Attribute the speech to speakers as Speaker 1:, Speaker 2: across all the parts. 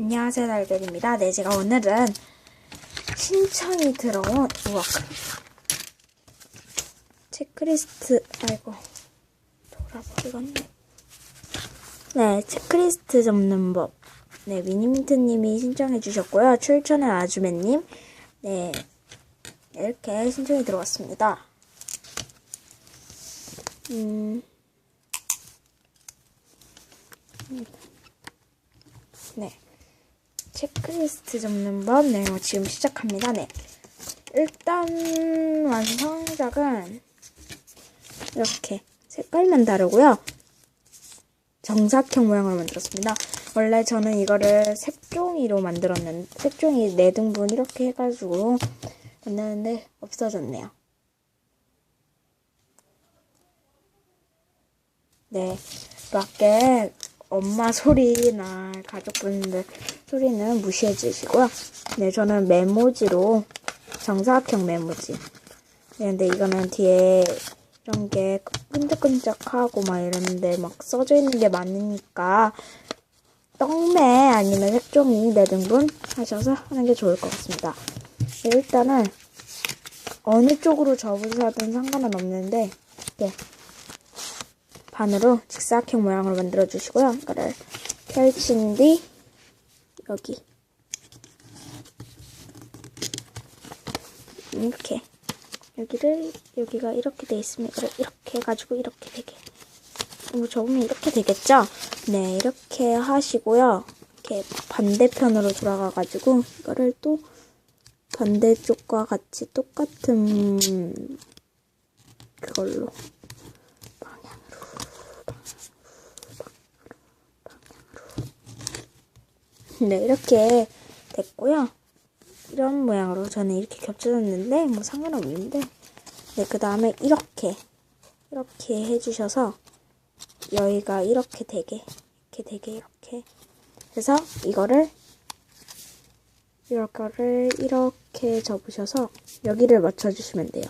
Speaker 1: 안녕하세요 달걀입니다. 네 제가 오늘은 신청이 들어온 우와 체크리스트 아이고 돌아버리겠네. 네 체크리스트 접는 법. 네 미니민트님이 신청해 주셨고요. 출전은 아주매님. 네 이렇게 신청이 들어왔습니다. 음. 네. 체크리스트 접는 법, 네, 이거 지금 시작합니다. 네. 일단, 완성작은, 이렇게, 색깔만 다르고요. 정사각형 모양으로 만들었습니다. 원래 저는 이거를 색종이로 만들었는데, 색종이 4등분 이렇게 해가지고 만드는데, 없어졌네요. 네. 밖에 엄마 소리나 가족분들 소리는 무시해 주시고요. 네, 저는 메모지로 정사각형 메모지. 네, 근데 이거는 뒤에 이런 게 끈적끈적하고 막 이런데 막 써져 있는 게 많으니까 떡매 아니면 색종이 4등분 하셔서 하는 게 좋을 것 같습니다. 네, 일단은 어느 쪽으로 접으셔든 상관은 없는데 네, 반으로 직사각형 모양으로 만들어 주시고요. 이거를 펼친 뒤 여기 이렇게 여기를 여기가 이렇게 돼 있으면 이거를 이렇게 해가지고 이렇게 되게 뭐 접으면 이렇게 되겠죠? 네 이렇게 하시고요. 이렇게 반대편으로 돌아가가지고 이거를 또 반대쪽과 같이 똑같은 그걸로 네, 이렇게 됐고요. 이런 모양으로 저는 이렇게 겹쳐졌는데 뭐 상관없는데 네, 그 다음에 이렇게 이렇게 해주셔서 여기가 이렇게 되게 이렇게 되게 이렇게 해서 이거를 이거를 이렇게 접으셔서 여기를 맞춰주시면 돼요.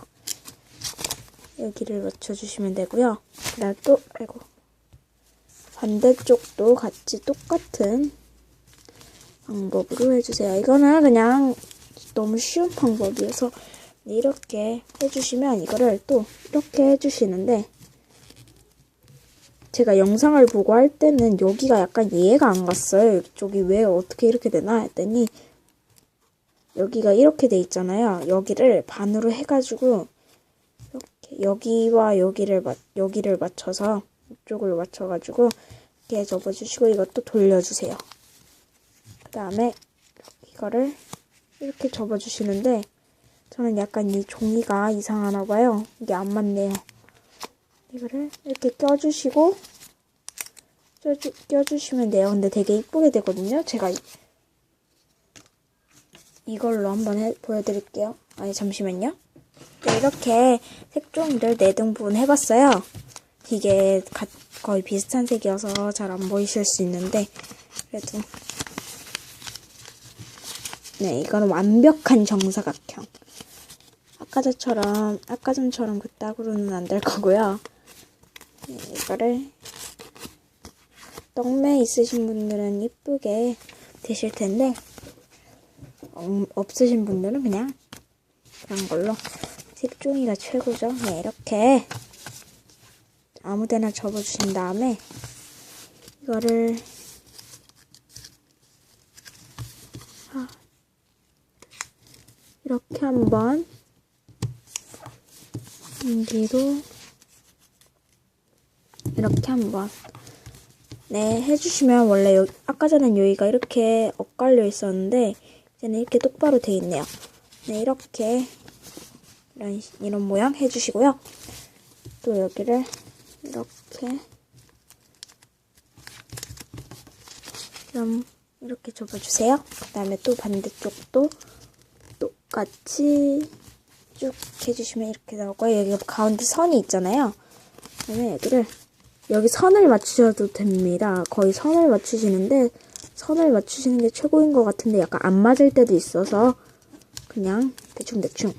Speaker 1: 여기를 맞춰주시면 되고요. 그 다음 또 아이고 반대쪽도 같이 똑같은 방법으로 해주세요. 이거는 그냥 너무 쉬운 방법이어서 이렇게 해주시면 이거를 또 이렇게 해주시는데 제가 영상을 보고 할 때는 여기가 약간 이해가 안 갔어요. 이쪽이 왜 어떻게 이렇게 되나 했더니 여기가 이렇게 돼 있잖아요. 여기를 반으로 해가지고 이렇게 여기와 여기를 맞 여기를 맞춰서 이쪽을 맞춰가지고 이렇게 접어주시고 이것도 돌려주세요. 그 다음에 이거를 이렇게 접어주시는데 저는 약간 이 종이가 이상하나 봐요. 이게 안 맞네요. 이거를 이렇게 껴주시고 껴주, 껴주시면 돼요. 근데 되게 이쁘게 되거든요. 제가 이 걸로 한번 해, 보여드릴게요. 아니 잠시만요. 네, 이렇게 색종이를 4등분 해봤어요. 이게 가, 거의 비슷한 색이어서 잘 안 보이실 수 있는데 그래도 네, 이거는 완벽한 정사각형. 아까 전처럼, 아까 전처럼 그따구로는 안 될 거고요. 네, 이거를 떡매 있으신 분들은 이쁘게 되실 텐데, 음, 없으신 분들은 그냥 그런 걸로 색종이가 최고죠. 네, 이렇게 아무데나 접어주신 다음에 이거를 이렇게 한번 여기도 이렇게 한번. 네 해주시면 원래 여기, 아까 전엔 여기가 이렇게 엇갈려 있었는데 이제는 이렇게 똑바로 돼 있네요. 네 이렇게 이런, 이런 모양 해주시고요. 또 여기를 이렇게 좀 이렇게 접어주세요. 그 다음에 또 반대쪽도 같이 쭉 해주시면 이렇게 나오고요. 여기 가운데 선이 있잖아요. 그러면 여기를 여기 선을 맞추셔도 됩니다. 거의 선을 맞추시는데 선을 맞추시는 게 최고인 것 같은데 약간 안 맞을 때도 있어서 그냥 대충대충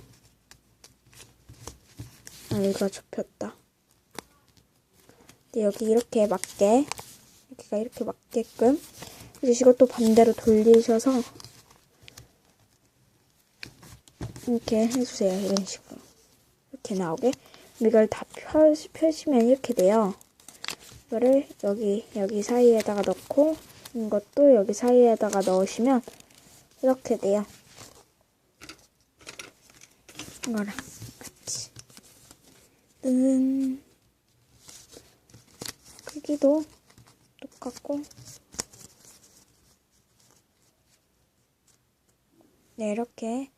Speaker 1: 알가 접혔다. 근데 여기 이렇게 맞게 여기가 이렇게 맞게끔 그리고 이것도 반대로 돌리셔서 이렇게 해주세요. 이런 식으로. 이렇게 나오게. 이걸 다 펴, 펴시면 이렇게 돼요. 이거를 여기, 여기 사이에다가 넣고, 이것도 여기 사이에다가 넣으시면 이렇게 돼요. 이거랑 같이. 음, 크기도 똑같고, 네, 이렇게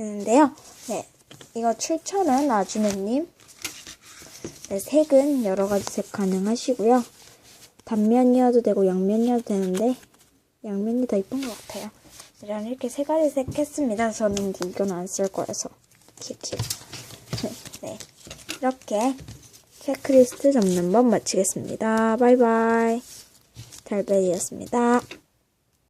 Speaker 1: 되는데요. 네, 이거 출처는 아주매님. 네, 색은 여러 가지 색 가능하시고요. 단면이어도 되고 양면이어도 되는데 양면이 더 이쁜 것 같아요. 이런 이렇게 세 가지 색 했습니다. 저는 이건 안 쓸 거여서. 키키. 네, 이렇게 체크리스트 잡는 법 마치겠습니다. 바이바이. 달벨이었습니다.